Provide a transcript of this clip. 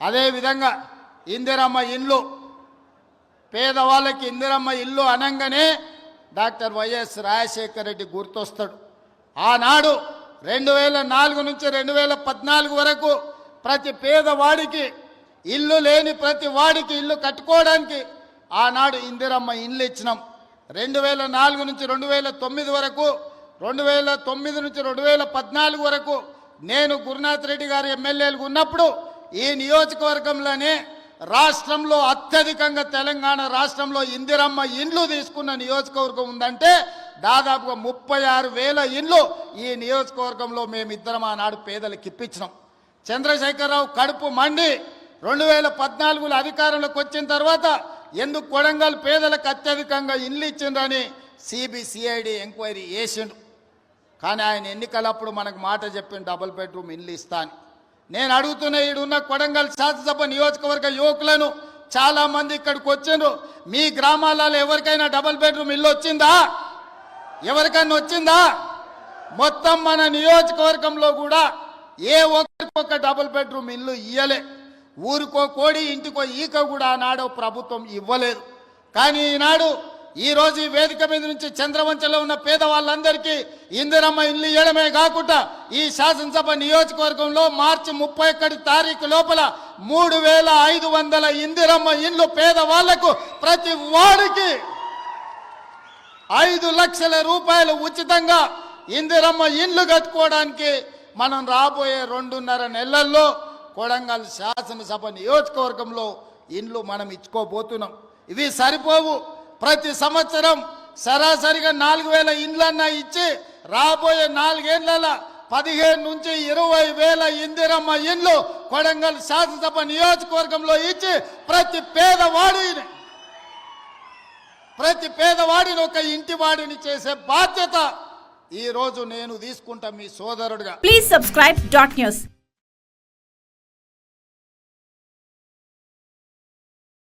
అదేవిధంగా ఇందిరమ్మ ఇల్లు పేదవాళ్ళకి ఇందిరమ్మ ఇల్లు అనంగానే డాక్టర్ వైఎస్ రాజశేఖర రెడ్డి గుర్తొస్తాడు. ఆనాడు రెండు వేల నాలుగు నుంచి రెండు వేల పద్నాలుగు వరకు ప్రతి పేదవాడికి ఇల్లు లేని ప్రతి వాడికి ఇల్లు కట్టుకోవడానికి ఆనాడు ఇందిరమ్మ ఇల్లు ఇచ్చినాం. రెండు వేల నాలుగు నుంచి రెండు వేల తొమ్మిది వరకు రెండు వేల తొమ్మిది నుంచి రెండు వేల పద్నాలుగు వరకు నేను గురునాథ్ రెడ్డి గారు ఎమ్మెల్యేలు ఉన్నప్పుడు ఈ నియోజకవర్గంలోనే రాష్ట్రంలో అత్యధికంగా తెలంగాణ రాష్ట్రంలో ఇందిరమ్మ ఇండ్లు తీసుకున్న నియోజకవర్గం ఉందంటే దాదాపుగా ముప్పై ఆరు వేల ఇండ్లు ఈ నియోజకవర్గంలో మేమిద్దరం ఆనాడు పేదలకు ఇప్పించినాం. చంద్రశేఖరరావు కడుపు మండి రెండు వేల పద్నాలుగులో అధికారంలోకి వచ్చిన తర్వాత ఎందుకు కొడంగల్ పేదలకు అత్యధికంగా ఇండ్లు ఇచ్చిండ్రని సిబిసిఐడి ఎంక్వైరీ చేసిండు. కానీ ఆయన ఎన్నికలప్పుడు మనకు మాట చెప్పిన డబుల్ బెడ్రూమ్ ఇల్లు ఇస్తాను నేను అడుగుతున్న ఈడున్న కొడంగల్ శాసనసభ నియోజకవర్గ యువకులను చాలా మంది ఇక్కడికి వచ్చిండ్రు. మీ గ్రామాలలో ఎవరికైనా డబుల్ బెడ్రూమ్ ఇల్లు వచ్చిందా? ఎవరికైనా వచ్చిందా? మొత్తం మన నియోజకవర్గంలో కూడా ఏ ఒక్కరికొక డబుల్ బెడ్రూమ్ ఇల్లు ఇయ్యలే. ఊరికో కోడి ఇంటికో ఈక కూడా ఆనాడు ప్రభుత్వం ఇవ్వలేదు. కానీ ఈనాడు ఈ రోజు ఈ వేదిక మీద నుంచి చంద్రవంచలో ఉన్న పేదవాళ్ళందరికీ ఇందిరమ్మ ఇల్లు ఇవ్వడమే కాకుండా ఈ శాసనసభ నియోజకవర్గంలో మార్చి ముప్పై ఒకటి తారీఖు లోపల మూడు వేల ఐదు వందల ఇందిరమ్మ ఇండ్లు పేదవాళ్ళకు ప్రతి వాడికి ఐదు లక్షల రూపాయలు ఉచితంగా ఇందిరమ్మ ఇండ్లు కట్టుకోవడానికి మనం రాబోయే రెండున్నర నెలల్లో కొడంగల్ శాసనసభ నియోజకవర్గంలో ఇండ్లు మనం ఇచ్చుకోబోతున్నాం. ఇవి సరిపోవు. ప్రతి సంవత్సరం సరాసరిగా నాలుగు వేల ఇండ్లన్నా ఇచ్చి రాబోయే నాలుగేళ్ళ పదిహేను నుంచి ఇరవై వేల ఇందిరమ్మ ఇండ్లు కొడంగల్ శాసనసభ నియోజకవర్గంలో ఇచ్చి ప్రతి పేదవాడిని ప్రతి పేదవాడిని ఒక ఇంటి వాడిని చేసే బాధ్యత ఈ రోజు నేను తీసుకుంటా మీ సోదరుడిగా. Please subscribe dot news